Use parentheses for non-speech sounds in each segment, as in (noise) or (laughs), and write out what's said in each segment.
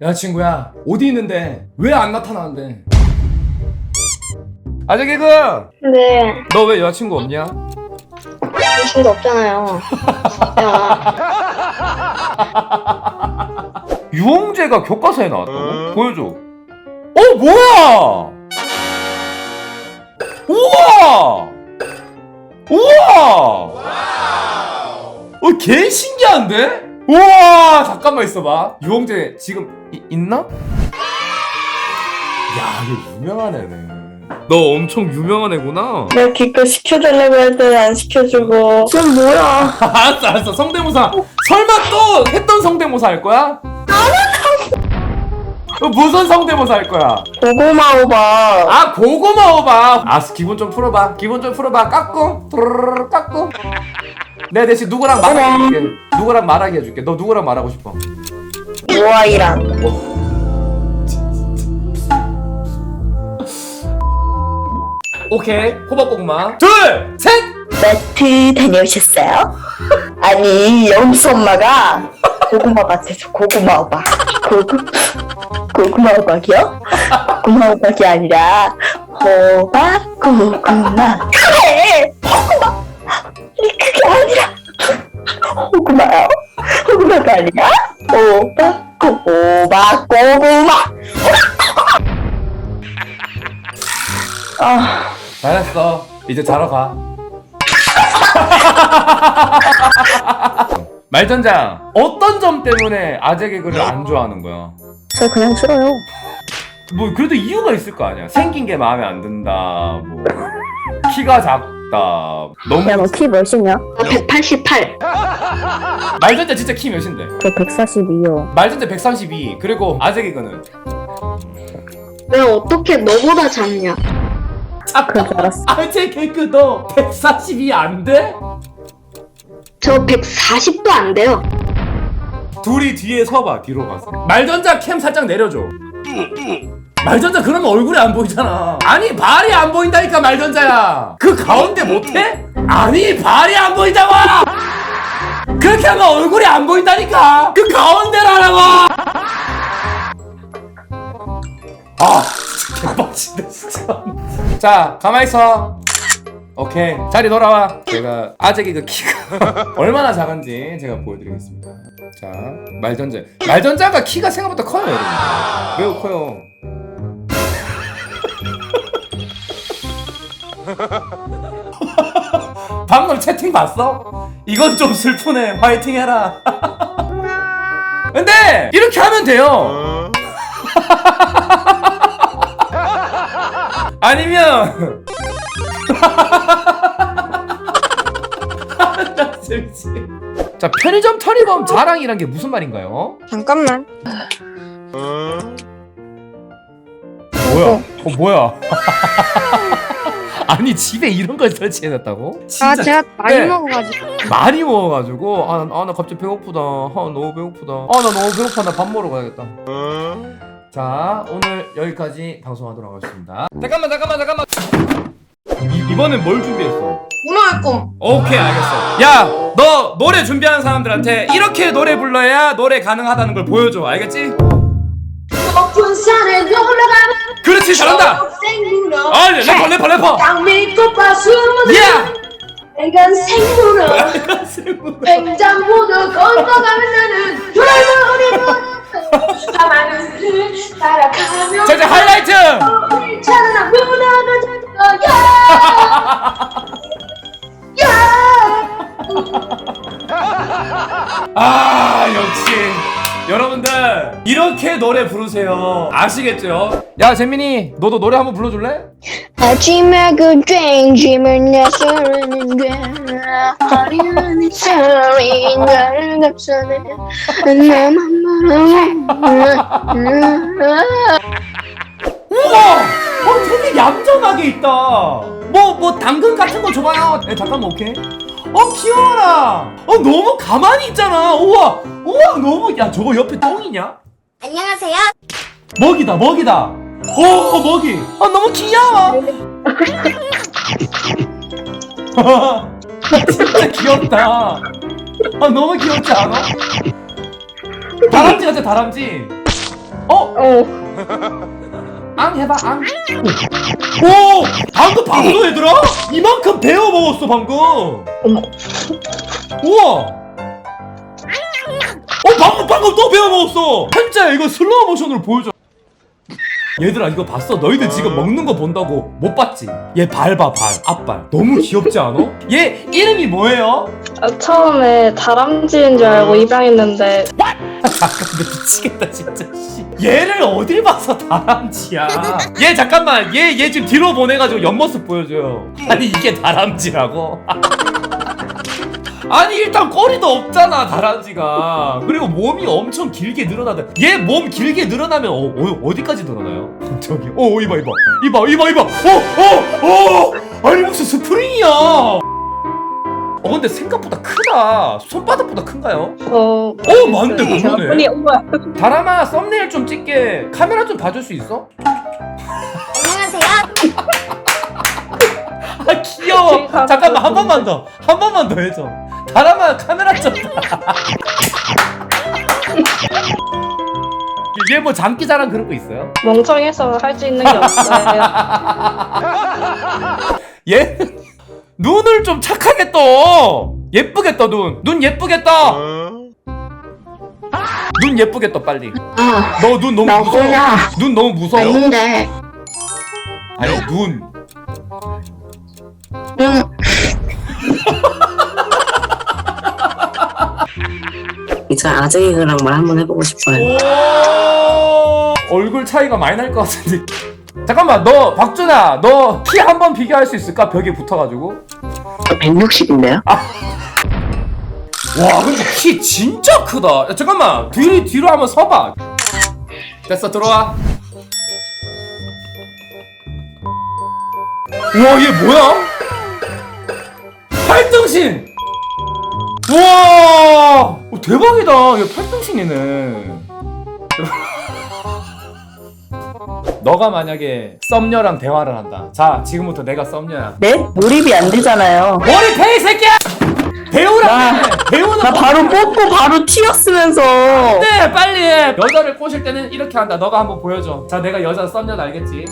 야 친구야 어디 있는데? 왜 안 나타나는데? 아재 개그! 네, 너왜 여자친구 없냐? 관심도 없잖아요. 야, 유홍재가 교과서에 나왔다고? 보여줘. 어 뭐야! 우와! 우와! 어개 신기한데? 우와! 잠깐만 있어봐. 유홍재 지금 이- 있나? 야 이거 유명한 애네 너 엄청 유명한 애구나 내가 기껏 시켜달라고 할 때는 안 시켜주고. 좀 뭐야? (laughs) 알았어 알았어 성대모사 설마 또 했던 성대모사 할 거야? 어, 무슨 성대모사 할 거야? 고구마 오바. 아 고구마 오바 아스 기분 좀 풀어봐 기분 좀 풀어봐 깎고 뚜루루루 깎고 내가 대신 누구랑 말하게 해줄게 누구랑 말하게 해줄게 너 누구랑 말하고 싶어? 모아이랑. 오케이 호박고구마 둘셋 마트 다녀오셨어요? 아니, 영수 엄마가 고구마 밭에서 고구마 오바. 고구, 고구마 오박이요? 고구마 오박이 아니라 호박 고구마. 그래! 고구마! 그게 아니라 고구마요? 고구마가 아니라 호박 호박 고구마. (laughs) 아, 잘했어 이제 자러 가 (laughs) 말전장 어떤 점 때문에 아재 개그를 안 좋아하는 거야? 저 그냥 싫어요. 뭐 그래도 이유가 있을 거 아니야 생긴 게 마음에 안 든다 뭐 키가 작 다 너무 야, 너 키 몇이냐? 188. (laughs) 말전자 진짜 키 몇인데 저 142요. 말전자 132 그리고 아재 개그는 왜 어떻게 너보다 작냐? 그럴 줄 알았어. 아재 개그 너 142 안 돼? 저 140도 안 돼요. 둘이 뒤에 서봐 뒤로 가서 말전자 캠 살짝 내려줘 말전자 그러면 얼굴이 안 보이잖아. 아니 발이 안 보인다니까 말전자야. 그 가운데 못해? 아니 발이 안 보인다고! 그렇게 하면 얼굴이 안 보인다니까! 그 가운데로 하라고! 아 개빡치네 진짜. 자 가만히 있어. 오케이. 자리 돌아와. 제가 아재 개그 키가 (laughs) 얼마나 작은지 제가 보여드리겠습니다. 자 말전자. 말전자가 키가 생각보다 커요 여러분. 매우 커요 (laughs) 방금 채팅 봤어? 이건 좀 슬프네 화이팅 해라 (laughs) 근데 이렇게 하면 돼요 (laughs) 아니면 나 재밌지. 자 편의점 털이범 자랑이란 게 무슨 말인가요? 잠깐만. 뭐야? 어 뭐야? (laughs) 아니 집에 이런 걸 설치해놨다고? 아 제가 많이 네. 먹어가지고. 많이 먹어가지고 아나 갑자기 배고프다. 아 너무 배고프다. 아 나 너무 배고파. 나 밥 먹으러 가야겠다. 자 오늘 여기까지 방송하도록 하겠습니다. 잠깐만 잠깐만 잠깐만. 이, 이번엔 뭘 준비했어? 문어할 꿈. 오케이 알겠어. 야 너 노래 준비하는 사람들한테 이렇게 노래 불러야 노래 가능하다는 걸 보여줘. 알겠지? 높은 산에 올라가는 그렇지 잘한다. 생문어 아 래퍼 래퍼 래퍼. 숨은 야. 빨간 생문어 횡장보도 건너가면 나는 따라가며 자 이제 하이라이트. 거야 야 (laughs) 아 역시 여러분들 이렇게 노래 부르세요. 아시겠죠? 야 재민이 너도 노래 한번 불러줄래? 거야 화려한 사랑이 나를 감싸네 나만 우와! 어 되게 얌전하게 있다. 뭐 뭐 당근 같은 거 줘봐요. 네 잠깐만 오케이 어 귀여워라 어 너무 가만히 있잖아 우와 우와 너무 야 저거 옆에 똥이냐? 안녕하세요 먹이다 먹이다 오 먹이 아 너무 귀여워 (laughs) 진짜 귀엽다 아 너무 귀엽지 않아? 다람쥐 같아 다람쥐 어? 어. (laughs) 앙 해봐 앙. 오 방금 봤어 얘들아? 이만큼 베어 먹었어 방금. 우와. 어 방금 방금 또 베어 먹었어. 한자 이거 슬로우 모션으로 보여줘. 얘들아 이거 봤어? 너희들 지금 먹는 거 본다고 못 봤지? 얘 발봐 발 앞발 너무 귀엽지 않아? 얘 이름이 뭐예요? 아, 처음에 다람쥐인 줄 알고 입양했는데 아 근데 (laughs) 미치겠다 진짜 씨. 얘를 어딜 봐서 다람쥐야? (laughs) 얘 잠깐만 얘 얘 지금 뒤로 보내가지고 옆모습 보여줘요. 아니 이게 다람쥐라고? (laughs) 아니 일단 꼬리도 없잖아 다람쥐가. 그리고 몸이 엄청 길게 늘어나다. 얘 몸 길게 늘어나면 어, 어, 디까지 늘어나요? (laughs) 저기 어 이봐 이봐. 이봐 이봐 이봐. 어어어! 아니 무슨 스프링이야 어 근데 생각보다 크다 손바닥보다 큰가요? 어. 어 맞네 제가 이 엄마. 다람아 썸네일 좀 찍게 카메라 좀 봐줄 수 있어? 안녕하세요. (laughs) 아 귀여워 잠깐만 한 번만 더 한 번만 더 해줘 다람아 카메라 좀얘 (laughs) 뭐 장기 자랑 그런 거 있어요? 멍청해서 할 수 있는 게 없어요. 얘 (laughs) 눈을 좀 착하게 떠. 예쁘게 떠 눈 눈 예쁘게 떠 눈 예쁘게 떠 빨리. 아, 너 눈 너무 무서워. 나구나. 눈 너무 무서워. 아닌데. 아니 눈. 응. (laughs) 이제 아재이그랑만 한번 해보고 싶어요. 오! 얼굴 차이가 많이 날 것 같은데 잠깐만 너 박준아 너 키 한 번 비교할 수 있을까? 벽에 붙어가지고. 160인데요? 와 근데 키 진짜 크다. 야, 잠깐만 뒤로 뒤로 한번 서봐. 됐어 들어와. 우와 얘 뭐야? 8등신! 우와! 어, 대박이다. 얘 8등신이네 너가 만약에 썸녀랑 대화를 한다 자 지금부터 내가 썸녀야 네? 몰입이 안 되잖아요. 머리 대이 새끼야 배우라 나- 배우는 나 바로 뽑고 바로 튀었으면서. 네 빨리 해 여자를 꼬실 때는 이렇게 한다 너가 한번 보여줘 자 내가 여자 썸녀 알겠지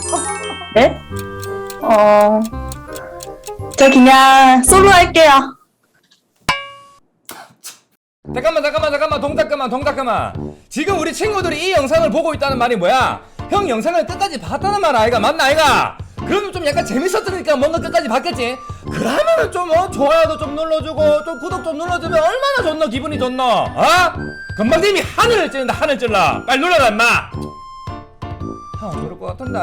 네? 어. 저 그냥 솔로 할게요. 잠깐만 잠깐만 잠깐만 동작 그만 동작 그만 지금 우리 친구들이 이 영상을 보고 있다는 말이 뭐야 형 영상을 끝까지 봤다는 말 아이가 맞나 아이가? 그러면 좀 약간 재밌었으니까 뭔가 끝까지 봤겠지? 그러면은 좀 어, 좋아요도 좀 눌러주고 좀 구독 좀 눌러주면 얼마나 좋노 기분이 좋노? 어? 금방님이 하늘을 찌른다 하늘 찔러. 빨리 눌러라 임마. 형 그럴 것 같은데